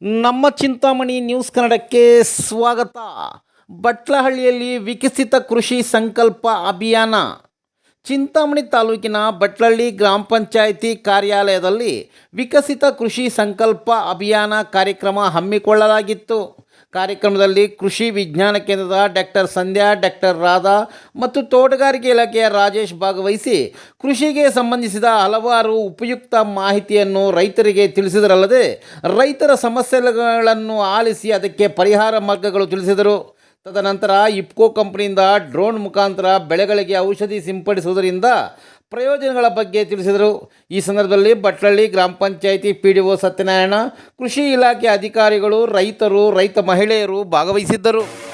ನಮ್ಮ ಚಿಂತಾಮಣಿ ನ್ಯೂಸ್ ಕನ್ನಡಕ್ಕೆ ಸ್ವಾಗತ. ಬಟ್ಲಹಳ್ಳಿಯಲ್ಲಿ ವಿಕಸಿತ ಕೃಷಿ ಸಂಕಲ್ಪ ಅಭಿಯಾನ. ಚಿಂತಾಮಣಿ ತಾಲೂಕಿನ ಬಟ್ಲಹಳ್ಳಿ ಗ್ರಾಮ ಪಂಚಾಯಿತಿ ಕಾರ್ಯಾಲಯದಲ್ಲಿ ವಿಕಸಿತ ಕೃಷಿ ಸಂಕಲ್ಪ ಅಭಿಯಾನ ಕಾರ್ಯಕ್ರಮ ಹಮ್ಮಿಕೊಳ್ಳಲಾಗಿತ್ತು. ಕಾರ್ಯಕ್ರಮದಲ್ಲಿ ಕೃಷಿ ವಿಜ್ಞಾನ ಕೇಂದ್ರದ ಡಾಕ್ಟರ್ ಸಂಧ್ಯಾ, ಡಾಕ್ಟರ್ ರಾಧಾ ಮತ್ತು ತೋಟಗಾರಿಕೆ ಇಲಾಖೆಯ ರಾಜೇಶ್ ಭಾಗವಹಿಸಿ ಕೃಷಿಗೆ ಸಂಬಂಧಿಸಿದ ಹಲವಾರು ಉಪಯುಕ್ತ ಮಾಹಿತಿಯನ್ನು ರೈತರಿಗೆ ತಿಳಿಸಿದರಲ್ಲದೆ ರೈತರ ಸಮಸ್ಯೆಗಳನ್ನು ಆಲಿಸಿ ಅದಕ್ಕೆ ಪರಿಹಾರ ಮಾರ್ಗಗಳು ತಿಳಿಸಿದರು. ತದನಂತರ ಇಪ್ಕೋ ಕಂಪನಿಯಿಂದ ಡ್ರೋನ್ ಮುಖಾಂತರ ಬೆಳೆಗಳಿಗೆ ಔಷಧಿ ಸಿಂಪಡಿಸುವುದರಿಂದ ಪ್ರಯೋಜನಗಳ ಬಗ್ಗೆ ತಿಳಿಸಿದರು. ಈ ಸಂದರ್ಭದಲ್ಲಿ ಬಟ್ಲಳ್ಳಿ ಗ್ರಾಮ panchayat P D O Satyanarayana, ಕೃಷಿ ಇಲಾಖೆ ಅಧಿಕಾರಿಗಳು, ರೈತರು, ರೈತ ಮಹಿಳೆಯರು ಭಾಗವಹಿಸಿದ್ದರು.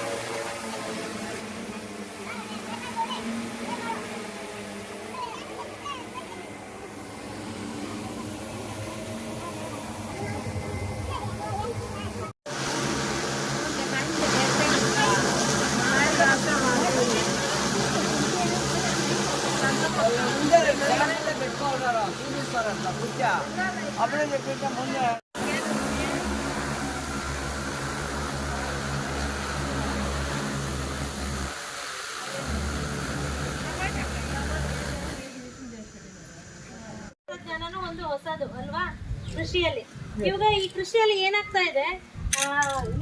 ತಂತ್ರಜ್ಞಾನನೂ ಒಂದು ಹೊಸದು, ಅಲ್ವಾ? ಕೃಷಿಯಲ್ಲಿ. ಇವಾಗ ಈ ಕೃಷಿಯಲ್ಲಿ ಏನಾಗ್ತಾ ಇದೆ?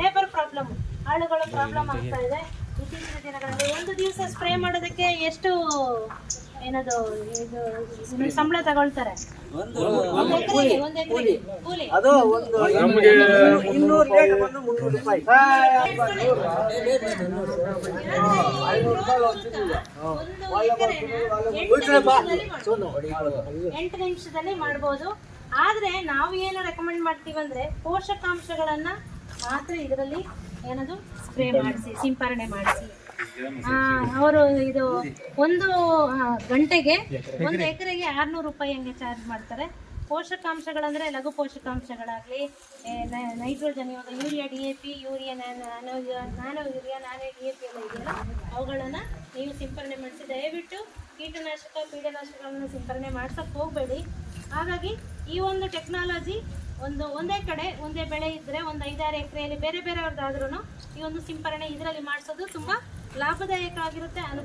ಲೇಬರ್ ಪ್ರಾಬ್ಲಮ್ ಆಳುಗಳ ಪ್ರಾಬ್ಲಮ್ ಆಗ್ತಾ ಇದೆ. ಇತ್ತೀಚಿನ ದಿನಗಳಲ್ಲಿ ಒಂದು ದಿವಸ ಸ್ಪ್ರೇ ಮಾಡೋದಕ್ಕೆ ಎಷ್ಟು ಏನದು ಇದು ಸಂಬಳ ತಗೊಳ್ತಾರೆ ಅದು ಒಂದು ಇನ್ನೂರು ಲೀಟರ್ ಬಂದು ಮುನ್ನೂರು ರೂಪಾಯಿ ಒಂದು ಎಕರೆನ ಎಂಟು ನಿಮಿಷದಲ್ಲಿ ಮಾಡ್ಬೋದು. ಎಂಟು ನಿಮಿಷದಲ್ಲಿ ಮಾಡ್ಬೋದು ಆದ್ರೆ ನಾವು ಏನು ರೆಕಮೆಂಡ್ ಮಾಡ್ತೀವಿ ಅಂದ್ರೆ ಪೋಷಕಾಂಶಗಳನ್ನ ಮಾತ್ರ ಇದರಲ್ಲಿ ಏನದು ಸ್ಪ್ರೇ ಮಾಡಿಸಿ ಸಿಂಪರಣೆ ಮಾಡಿಸಿ ಅವರು ಇದು ಒಂದು ಗಂಟೆಗೆ ಒಂದು ಎಕರೆಗೆ ಆರ್ನೂರು ರೂಪಾಯಿ ಹಂಗೆ ಚಾರ್ಜ್ ಮಾಡ್ತಾರೆ. ಪೋಷಕಾಂಶಗಳಂದ್ರೆ ಲಘು ಪೋಷಕಾಂಶಗಳಾಗಲಿ ನೈಟ್ರೋಜನ್ ಇವಾಗ urea D A P urea nano nano urea nano D A P ಎಲ್ಲ ಇದೆಯಲ್ಲ, ಅವುಗಳನ್ನು ನೀವು ಸಿಂಪರಣೆ ಮಾಡಿಸಿ, ದಯವಿಟ್ಟು ಕೀಟನಾಶಕ, ಕೀಟನಾಶಕಗಳನ್ನು ಸಿಂಪರಣೆ ಮಾಡ್ಸಕ್ಕೆ ಹೋಗಬೇಡಿ. ಹಾಗಾಗಿ ಈ ಒಂದು ಟೆಕ್ನಾಲಜಿ ಒಂದು, ಒಂದೇ ಕಡೆ, ಒಂದೇ ಬೆಳೆ ಇದ್ದರೆ ಒಂದು ಐದಾರು ಎಕರೆಯಲ್ಲಿ ಬೇರೆ ಬೇರೆಯವ್ರದ್ದಾದ್ರೂ ಈ ಒಂದು ಸಿಂಪರಣೆ ಇದರಲ್ಲಿ ಮಾಡಿಸೋದು ತುಂಬ ಲಾಭದಾಯಕ ಆಗಿರುತ್ತೆ ಅನು